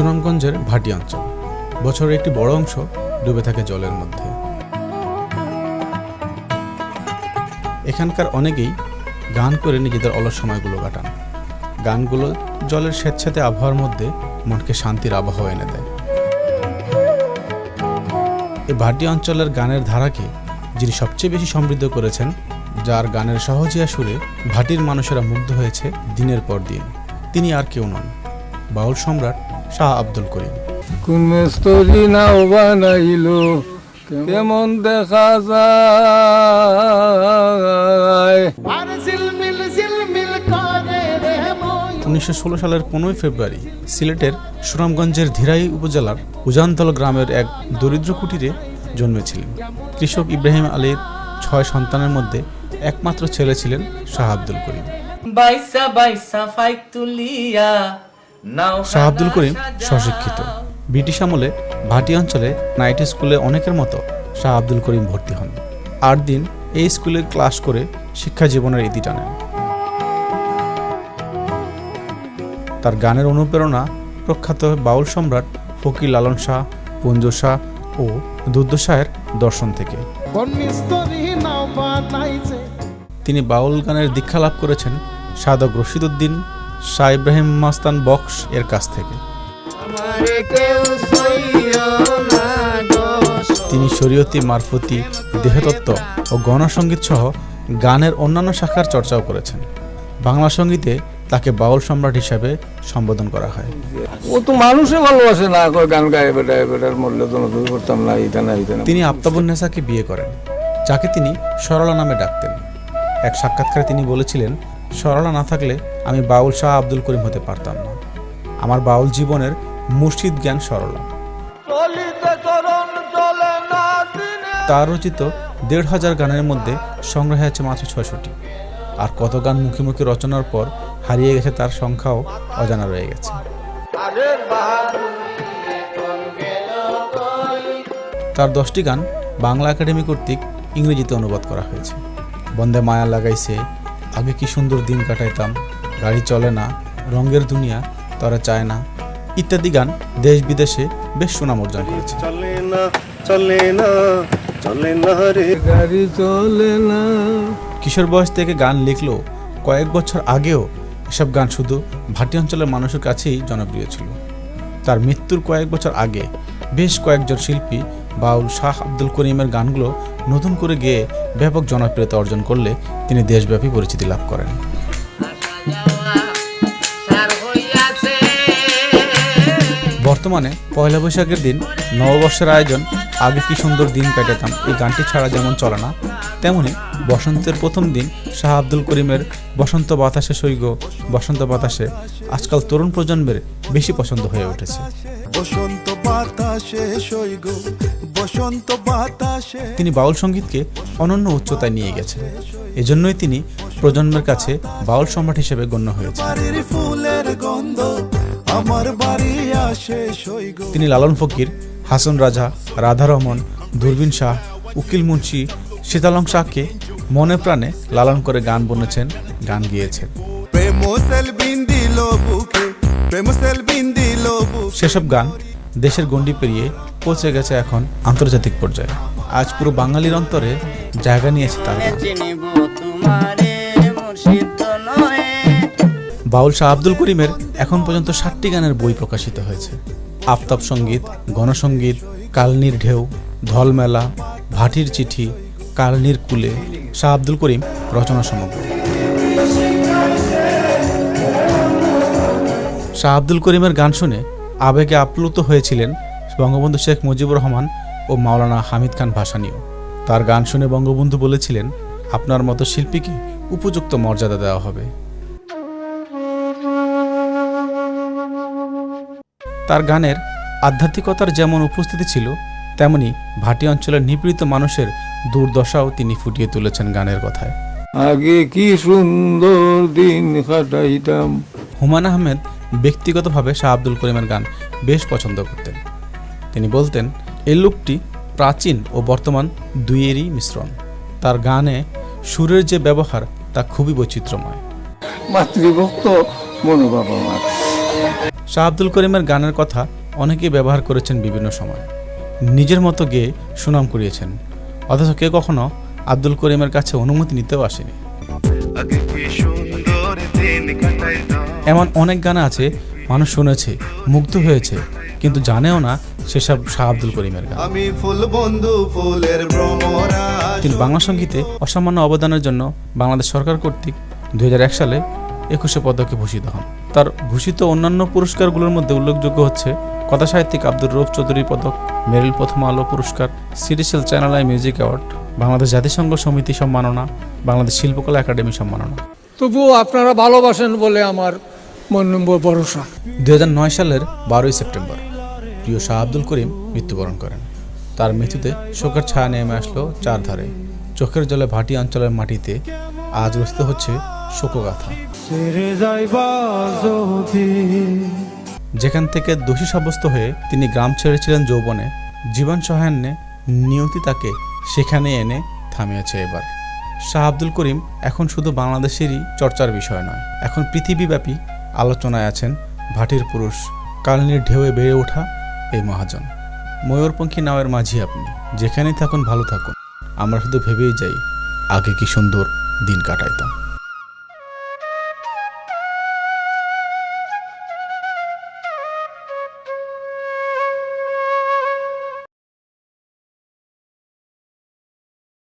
সুনামগঞ্জের ভাটি অঞ্চল। বছরের একটি বড় অংশ ডুবে থাকে জলের মধ্যে। এখানকার অনেকেই গান করে নিজেদের অলস সময়গুলো কাটান। গানগুলো জলের স্বেচ্ছাতে আবহাওয়ার মধ্যে মনকে শান্তির আবহাওয়া এনে দেয়। এই ভাটি অঞ্চলের গানের ধারাকে যিনি সবচেয়ে বেশি সমৃদ্ধ করেছেন, যার গানের সহজিয়া সুরে ভাটির মানুষেরা মুগ্ধ হয়েছে দিনের পর দিন। তিনি আর কেউ নন। বাউল সম্রাট শাহ আব্দুল করিম। কোন মিস্তরি নাও বানাইলো কেমন দেখা যায়? উনিশশো ষোলো সালের পনেরোই ফেব্রুয়ারি সিলেটের সুনামগঞ্জের ধীরাই উপজেলার উজানতল গ্রামের এক দরিদ্র কুটিরে জন্মেছিলেন। কৃষক ইব্রাহিম আলীর ছয় সন্তানের মধ্যে একমাত্র ছেলে ছিলেন শাহ আব্দুল করিম। বাইসা বাইসা ফাইক তুলিয়া শাহ আব্দুল করিম স্বশিক্ষিত। ব্রিটিশ আমলে ভাটি অঞ্চলে নাইট স্কুলে অনেকের মতো শাহ আব্দুল করিম ভর্তি হন। আট দিন এই স্কুলে ক্লাস করে শিক্ষা জীবনের ইতি টানেন। তার গানের অনুপ্রেরণা প্রখ্যাত বাউল সম্রাট ফকির লালন শাহ পুঞ্জ শাহ ও দুদ্দ শাহের দর্শন থেকে। তিনি বাউল গানের দীক্ষা লাভ করেছেন সাধক রশিদুদ্দিন শাহ ইব্রাহিম মাস্তান বক্স এর কাছ থেকে। তিনি শরীয়তি মারফতি দেহতত্ত্ব ও গণসঙ্গীত সহ গানের অন্যান্য শাখার চর্চাও করেছেন। বাংলা সঙ্গীতে তাকে বাউল সম্রাট হিসাবে সম্বোধন করা হয়। ও তো মানুষে ভালোবাসে না কয় গান গায়ে বেটা বেটার মূল্য তো নতুন করতাম না এইটা না না তিনি আফতাবুন্নেসাকে বিয়ে করেন যাকে তিনি সরলা নামে ডাকতেন। এক সাক্ষাৎকারে তিনি বলেছিলেন সরলা না থাকলে আমি বাউল শাহ আব্দুল করিম হতে পারতাম না। আমার বাউল জীবনের মুর্শিদ জ্ঞান সরলা। তার রচিত দেড় হাজার গানের মধ্যে সংগ্রহে আছে মাত্র ছয়শটি। আর কত গান মুখে মুখে রচনার পর হারিয়ে গেছে তার সংখ্যাও অজানা রয়ে গেছে। তার দশটি গান বাংলা একাডেমি কর্তৃক ইংরেজিতে অনুবাদ করা হয়েছে। বন্দে মায়া লাগাইছে আগে কি সুন্দর দিন কাটাইতাম। গাড়ি চলে না রঙের দুনিয়া তারা চায় না। ইত্যাদি গান দেশ বিদেশে বেশ সুনাম অর্জন করেছে। চলে না চলে না চলে না রে। গাড়ি চলে না। কিশোর বয়স থেকে গান লিখলেও কয়েক বছর আগেও এসব গান শুধু ভাটি অঞ্চলের মানুষের কাছেই জনপ্রিয় ছিল। তার মৃত্যুর কয়েক বছর আগে বেশ কয়েকজন শিল্পী বাউল শাহ আব্দুল করিমের গানগুলো নতুন করে গেয়ে ব্যাপক জনপ্রিয়তা অর্জন করলে তিনি দেশব্যাপী পরিচিতি লাভ করেন। বর্তমানে পয়লা বৈশাখের দিন নববর্ষের আয়োজন, আগে কি সুন্দর দিন কাটাতাম, এই গানটি ছাড়া যেমন চলে না, তেমনি বসন্তের প্রথম দিন শাহ আব্দুল করিমের বসন্ত বাতাসে সৈগ, বসন্ত বাতাসে আজকাল তরুণ প্রজন্মের বেশি পছন্দ হয়ে উঠেছে। বসন্ত বাতাসে সৈগ বসন্ত বাতাসে তিনি বাউল সঙ্গীতকে অনন্য উচ্চতায় নিয়ে গেছেন। এজন্যই তিনি প্রজন্মের কাছে বাউল সম্রাট হিসেবে গণ্য হয়েছে ফুলের গন্ধ আমার বাড়ি আসে সৈগ তিনি লালন ফকির হাসন রাজা রাধারমন দূরবীন শাহ উকিল মুন্সি সীতালং শাহকে মনে প্রাণে লালন করে গান বনেছেন গান গিয়েছেন। প্রেম সেল বিন্দিল বুকে প্রেম সেল বিন্দিল বুকে সেসব গান দেশের গণ্ডি পেরিয়ে পৌঁছে গেছে এখন আন্তর্জাতিক পর্যায়ে। আজ পুরো বাঙালির অন্তরে জায়গা নিয়েছে তার বাউল শাহ আব্দুল করিমের এখন পর্যন্ত ষাটটি গানের বই প্রকাশিত হয়েছে। আফতাব সংগীত, গণসঙ্গীত, কালনির ঢেউ, ধলমেলা, ভাটির চিঠি, কালনির কুলে, শাহ আব্দুল করিম রচনা সমগ্র। শাহ আব্দুল করিমের গান শুনে আবেগে আপ্লুত হয়েছিলেন বঙ্গবন্ধু শেখ মুজিবুর রহমান ও মাওলানা হামিদ খান ভাসানীও। তার গান শুনে বঙ্গবন্ধু বলেছিলেন আপনার মতো শিল্পীকে উপযুক্ত মর্যাদা দেওয়া হবে। তার গানের আধ্যাত্মিকতার যেমন উপস্থিতি ছিল তেমনি ভাটি অঞ্চলের নিপীড়িত মানুষের দুর্দশাও তিনি ফুটিয়ে তুলেছেন গানের কথায়। আগে কি সুন্দর দিন কাটাইতাম। হুমায়ুন আহমেদ ব্যক্তিগতভাবে শাহ আব্দুল করিমের গান বেশ পছন্দ করতেন। তিনি বলতেন এই লোকটি প্রাচীন ও বর্তমান দুইয়েরই মিশ্রণ। তার গানে সুরের যে ব্যবহার তা খুবই বৈচিত্র্যময়। মাতৃভক্ত মনোভাব আমার। শাহ আব্দুল করিমের গানের কথা অনেকেই ব্যবহার করেছেন বিভিন্ন সময়। নিজের মতো গেয়ে সুনাম কুড়িয়েছেন। অথচ কেউ কখনো আব্দুল করিমের কাছে অনুমতি নিতেও আসেনি। এমন অনেক গান আছে মানুষ শুনেছে মুগ্ধ হয়েছে কিন্তু জানেও না সেসব শাহ আব্দুল করিমের গান। আমি ফুল বন্ধু ফুলের ভ্রমরা তিনি বাংলা সঙ্গীতে অসামান্য অবদানের জন্য বাংলাদেশ সরকার কর্তৃক দুই হাজার এক সালে একুশে পদকে ভূষিত হন। তার ভূষিত অন্যান্য পুরস্কারগুলোর মধ্যে উল্লেখযোগ্য হচ্ছে কথা সাহিত্যিক আব্দুর রৌফ চৌধুরী পদক মেরিল প্রথম আলো পুরস্কার সিরিসেল channel i music award Bangladesh জাতিসংঘ সমিতি সম্মাননা বাংলাদেশ শিল্পকলা একাডেমি সম্মাননা। তবুও আপনারা ভালোবাসেন বলে আমার মন নম্বর ভরসা। দুই সালের বারোই সেপ্টেম্বর প্রিয় শাহ আব্দুল করিম মৃত্যুবরণ করেন। তার মৃত্যুতে শোকের ছায়া নেমে আসলো চারধারে। চোখের জলে ভাটি অঞ্চলের মাটিতে আজ রচিত হচ্ছে শোকগাথা। যেখান থেকে দোষী সাব্যস্ত হয়ে তিনি গ্রাম ছেড়েছিলেন যৌবনে জীবন সহায়ান্যে নিয়তি তাকে সেখানে এনে থামিয়েছে এবার। শাহ আব্দুল করিম এখন শুধু বাংলাদেশেরই চর্চার বিষয় নয়, এখন পৃথিবীব্যাপী আলোচনায় আছেন ভাটির পুরুষ, কালনির ঢেউয়ে বেড়ে ওঠা এই মহাজন। ময়ূরপঙ্খী নাওয়ের মাঝি আপনি, যেখানেই থাকুন ভালো থাকুন। আমরা শুধু ভেবেই যাই, আগে কি সুন্দর দিন কাটাইতাম।